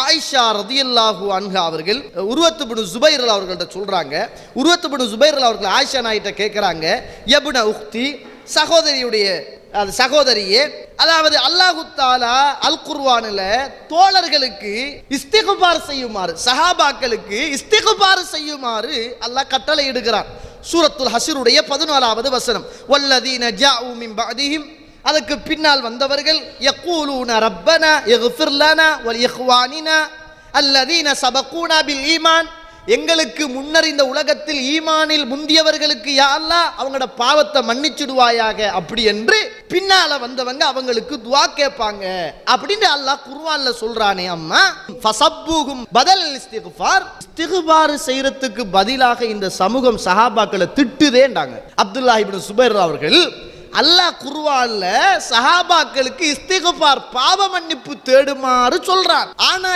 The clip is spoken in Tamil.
ஆயிஷா ரதியல்லாஹு அன்ஹா அவர்கள் உருவத்து பின் ஜுபைர் அவர்கள்ட்ட சொல்கிறாங்க உருவத்து பின் ஜுபைர் அவர்கள் ஆயிஷா நாயிட்ட கேட்குறாங்க யபுன உக்தி சகோதரியுடைய அது சகோதரியே அதாவது அல்லாஹு தாலா அல் குர்வானில் தோழர்களுக்கு இஸ்திகுபார் செய்யுமாறு சஹாபாக்களுக்கு இஸ்திகுபார் செய்யுமாறு அல்லாஹ் கட்டளை இடுகிறான் சூரத்துல் ஹசீருடைய பதினாலாவது வசனம் வல்லதீன ஜாஉ மின் பஅதிஹிம் அதுக்கு பின்னால் வந்தவர்கள் யக்கூலூன ரப்பனா இக்ஃபிர் லனா வல் இஹ்வானினா அல்லதீன சபகூனா பில் ஈமான். எங்களுக்கு முன்னர் இந்த உலகத்தில் ஈமானில் முந்தியவர்களுக்கு யா அவங்களோட பாவத்தை மன்னிச்சிடுவாயாக. அப்படி என்று பின்னால வந்தவங்க அவங்களுக்கு துவா கேட்பாங்க. அப்படின்னு அல்லாஹ் குர்ஆன்ல சொல்றானே அம்மா. ஃபசப்புகும் பதல் இஸ்திக்ஃபார் இஸ்திக்பார் செய்யறதுக்கு பதிலாக இந்த சமூகம் சஹாபாக்களை திட்டுதேண்டாங்க அப்துல்லா இப்னு சுபைர் அவர்கள் அல்லாஹ் குருவான்ல சஹாபாக்களுக்கு இஸ்திகபார் பாவ மன்னிப்பு தேடுமாறு சொல்றான் ஆனா